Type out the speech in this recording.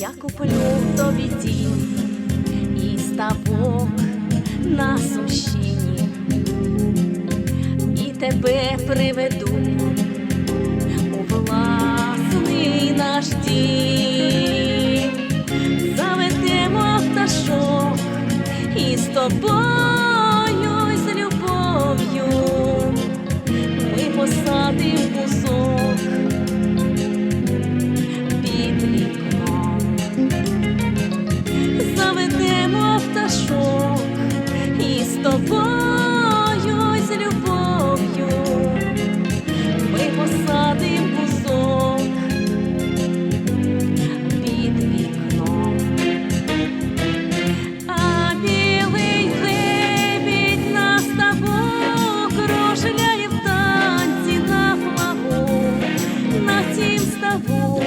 я куплю тобі тінь і ставок на сущині і тебе приведу у власний наш дім, заведемо пташок і з тобою з любов'ю ми посадимо кусок. ставу